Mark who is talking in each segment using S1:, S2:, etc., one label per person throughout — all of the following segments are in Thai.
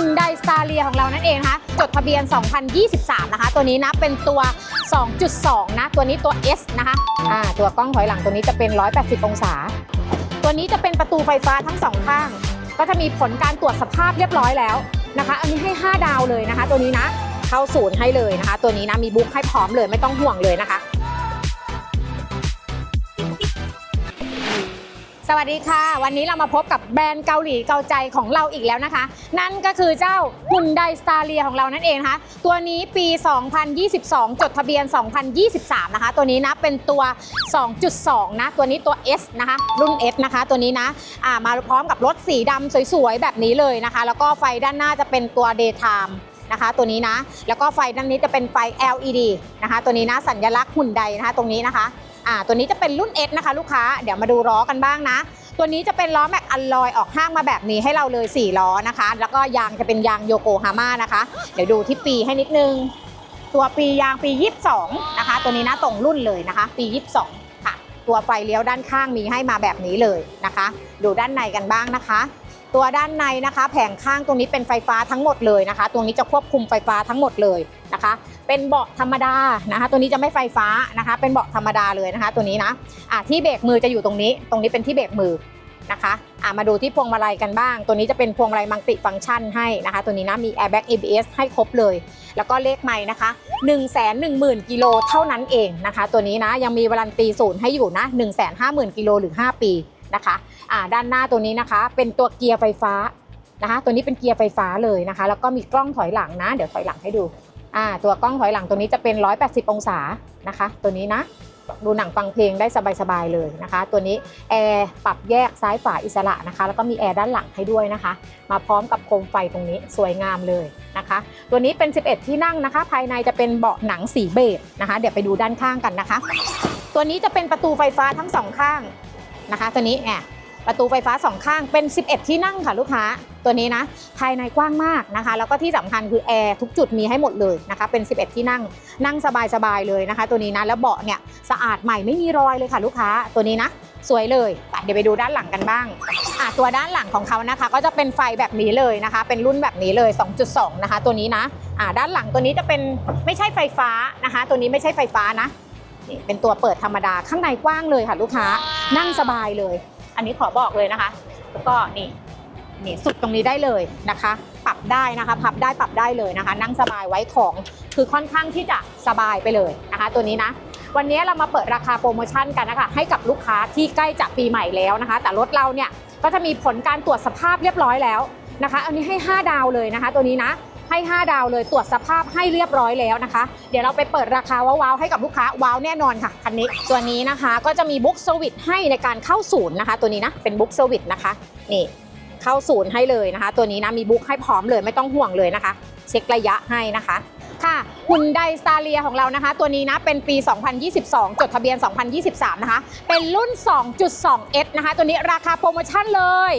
S1: หุ่นไดสตาเลียของเรานั่นเองนะคะ จดทะเบียน 2023 นะคะ ตัวนี้นะเป็นตัว 2.2 นะ ตัวนี้ตัว S นะคะอ่าตัวกล้องถอยหลังตัวนี้จะเป็น 180 องศา ตัวนี้จะเป็นประตูไฟฟ้าทั้งสองข้าง ก็จะมีผลการตรวจสภาพเรียบร้อยแล้วนะคะ อันนี้ให้ 5 ดาวเลยนะคะ ตัวนี้นะ เข้าศูนย์ให้เลยนะคะ ตัวนี้นะมีบุ๊กให้พร้อมเลยไม่ต้องห่วงเลยนะคะ สวัสดีค่ะ วันนี้เรามาพบกับแบรนด์เกาหลีเกาใจของเราอีกแล้วนะคะ นั่นก็คือเจ้าหุ่นไดสตาเลียของเรานั่นเองนะคะ ตัวนี้ปี 2022 จดทะเบียน 2023 นะคะ ตัวนี้นะเป็นตัว 2.2 นะ ตัวนี้ตัว S นะคะ รุ่น S นะคะ ตัวนี้นะมาพร้อมกับรถสีดำสวยๆ แบบนี้เลยนะคะ แล้วก็ไฟด้านหน้าจะเป็นตัว daytime นะคะตัวนี้นะ แล้วก็ไฟด้านนี้จะเป็นไฟ LED นะคะ ตัวนี้นะสัญลักษณ์หุ่นใดนะคะ ตรงนี้นะคะ อ่าตัวนี้จะเป็นรุ่น S นะคะ ลูกค้าเดี๋ยวมาดูล้อกันบ้างนะ ตัวนี้จะเป็นล้อแม็กอัลลอยออกห้างมาแบบนี้ให้เราเลย 4 ล้อนะคะ แล้วก็ยางจะเป็นยางโยโกฮาม่านะคะ เดี๋ยวดูที่ปีให้นิดนึง ตัวปียางปี 22 นะคะ ตัวนี้นะตรงรุ่นเลยนะคะ ปี 22 ค่ะ ตัวไฟเลี้ยวด้านข้างมีให้มาแบบนี้เลยนะคะ ดูด้านในกันบ้างนะคะ ตัวด้านในนะคะ แผงข้างตรงนี้เป็นไฟฟ้าทั้งหมดเลยนะคะ ตรงนี้จะควบคุมไฟฟ้าทั้งหมดเลยนะคะ เป็นเบาะธรรมดานะคะ ตัวนี้จะไม่ไฟฟ้านะคะ เป็นเบาะธรรมดาเลยนะคะ ตัวนี้นะอะที่เบรกมือจะอยู่ตรงนี้ ตรงนี้เป็นที่เบรกมือนะคะอะมาดูที่พวงมาลัยกันบ้าง ตัวนี้จะเป็นพวงมาลัยมัลติฟังก์ชันให้นะคะ ตัวนี้นะมี airbag ABS ให้ครบเลย แล้วก็เลขไม้นะคะ1 1 0 0 0 0กิโลเท่านั้นเองนะคะ ตัวนี้นะยังมีวารันตีศูนย์ให้อยู่นะ1 5 0 0 0 0กิโลหรือ 5 ปี นะคะอ่าด้านหน้าตัวนี้นะคะ เป็นตัวเกียร์ไฟฟ้านะคะ ตัวนี้เป็นเกียร์ไฟฟ้าเลยนะคะ แล้วก็มีกล้องถอยหลังนะ เดี๋ยวถอยหลังให้ดูอ่าตัวกล้องถอยหลังตัวนี้จะเป็น 180 องศานะคะ ตัวนี้นะดูหนังฟังเพลงได้สบายๆเลยนะคะ ตัวนี้แอร์ปรับแยกซ้ายฝาอิสระนะคะ แล้วก็มีแอร์ด้านหลังให้ด้วยนะคะ มาพร้อมกับโคมไฟตรงนี้สวยงามเลยนะคะ ตัวนี้เป็น 11 ที่นั่งนะคะ ภายในจะเป็นเบาะหนังสีเบจนะคะ เดี๋ยวไปดูด้านข้างกันนะคะ ตัวนี้จะเป็นประตูไฟฟ้าทั้งสองข้าง นะคะ ตัวนี้เนี่ยประตูไฟฟ้าสองข้างเป็น 11 ที่นั่งค่ะลูกค้าตัวนี้นะภายในกว้างมากนะคะ แล้วก็ที่สำคัญคือแอร์ทุกจุดมีให้หมดเลยนะคะ เป็น 11 ที่นั่งนั่งสบายๆเลยนะคะ ตัวนี้นะแล้วเบาะเนี่ยสะอาดใหม่ไม่มีรอยเลยค่ะลูกค้าตัวนี้นะสวยเลยไปเดี๋ยวไปดูด้านหลังกันบ้างอะตัวด้านหลังของเขานะคะ ก็จะเป็นไฟแบบนี้เลยนะคะ เป็นรุ่นแบบนี้เลย 2.2 นะคะ ตัวนี้นะอะด้านหลังตัวนี้จะเป็นไม่ใช่ไฟฟ้านะคะ ตัวนี้ไม่ใช่ไฟฟ้านะ นี่เป็นตัวเปิดธรรมดาข้างในกว้างเลยค่ะลูกค้านั่งสบายเลย อันนี้ขอบอกเลยนะคะ แล้วก็นี่นี่สุดตรงนี้ได้เลยนะคะ ปรับได้นะคะ พับได้ปรับได้เลยนะคะ นั่งสบายไว้ของคือค่อนข้างที่จะสบายไปเลยนะคะ ตัวนี้นะวันนี้เรามาเปิดราคาโปรโมชั่นกันนะคะ ให้กับลูกค้าที่ใกล้จะปีใหม่แล้วนะคะ แต่รถเราเนี่ยก็จะมีผลการตรวจสภาพเรียบร้อยแล้วนะคะ อันนี้ให้ 5 ดาวเลยนะคะ ตัวนี้นะ ให้ 5 ดาวเลยตรวจสภาพให้เรียบร้อยแล้วนะคะ เดี๋ยวเราไปเปิดราคาว้าวๆให้กับลูกค้าว้าวแน่นอนค่ะคันนี้ตัวนี้นะคะก็จะมีบุ๊กเซอร์วิสให้ในการเข้าศูนย์นะคะ ตัวนี้นะเป็นบุ๊กเซอร์วิสนะคะนี่เข้าศูนย์ให้เลยนะคะ ตัวนี้นะมีบุ๊กให้พร้อมเลยไม่ต้องห่วงเลยนะคะ เช็คระยะให้นะคะค่ะหุ่นไดสตาเลียของเรานะคะ ตัวนี้นะเป็นปี 2022 จดทะเบียน 2023 นะคะ เป็นรุ่น 2.2S นะคะ ตัวนี้ราคาโปรโมชั่นเลย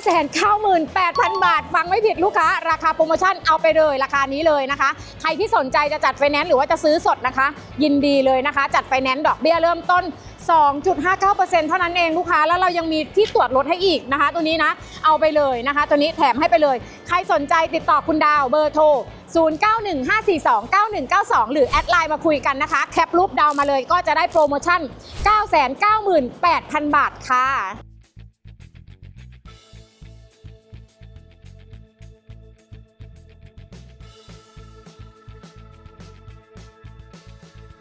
S1: 998,000 บาท ฟังไม่ผิดลูกค้า ราคาโปรโมชั่นเอาไปเลยราคานี้เลยนะคะ ใครที่สนใจจะจัดไฟแนนซ์หรือว่าจะซื้อสดนะคะ ยินดีเลยนะคะ จัดไฟแนนซ์ดอกเบี้ยเริ่มต้น 2.59%เท่านั้นเองลูกค้า แล้วเรายังมีที่ตรวจรถให้อีกนะคะ ตัวนี้นะ เอาไปเลยนะคะ ตัวนี้แถมให้ไปเลย ใครสนใจติดต่อคุณดาวเบอร์โทร0915429192 หรือแอดไลน์มาคุยกันนะคะ แคปรูปดาวมาเลยก็จะได้โปรโมชั่น 998,000 บาทค่ะ